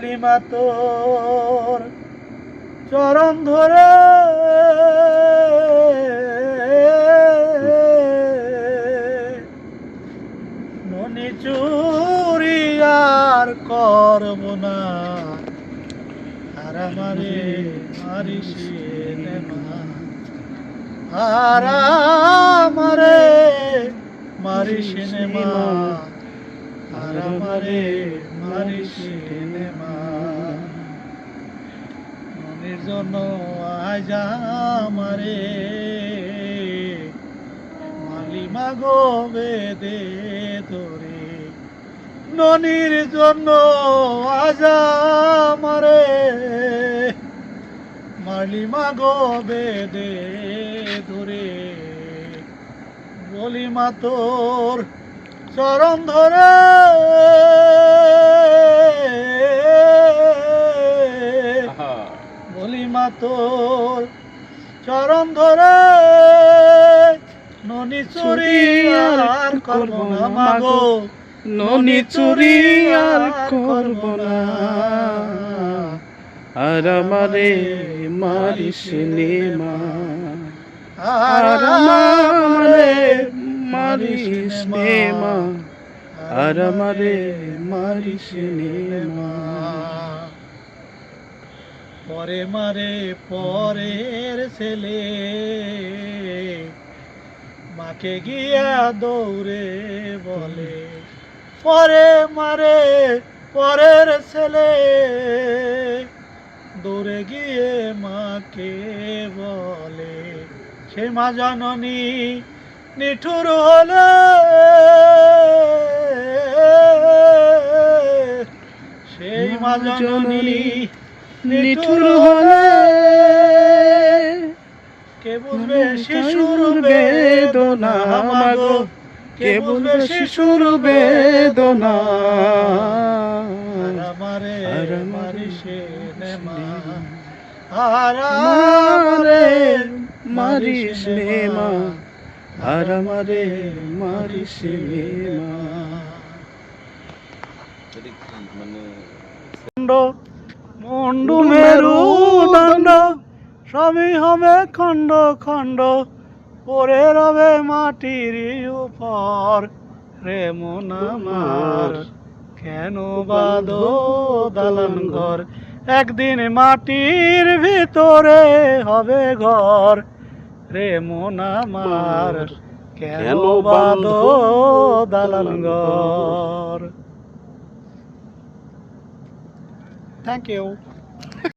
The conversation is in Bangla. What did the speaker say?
বলি মা তোর চরণ ধরে। মনি চুরি আর করব না। আর আমারে মারিস আর আমারে মারিস মা। আর আমারে মারিস মনের জন্য আজ আমারে মালিমা গো বেদে তোরে। ননির জন্য আজ আমারে মালিমা গো বেদে ধরে বলি মা তোর চরণ ধরে। বলি মা তোর চরণ ধরে। ননি চুরি আর করব না মাগো ননি চুরি আর করব না। আর আমারে মারিস মা। আর আমারে মারিস মা। আর আমারে মারিস মা। পরে মারে পরের ছেলে। মাকে গিয়া দৌড়ে বলে, পরে মারে পরের ছেলে। দৌড়ে গিয়ে মাকে বলে, সে মা জননী নিঠুর হলে। সেই মা জননী নিঠুর হলে কে বুঝবে শিশুর বেদনা মাগো কে বলবে শিশুর বেদনা? আর আমারে আর মারিসে নে মা। আর আর আমারে আমারে মারিস মা। আর দণ্ড মুন্ডু মেরু দণ্ড। সবই হবে খণ্ড খণ্ড পরে রবে মাটির উপর। রে মন আমার কেন বাঁধো দালান ঘর? একদিন মাটির ভিতরে হবে ঘর। রে মন আমার কেন বাঁধো দালান ঘর? Thank you.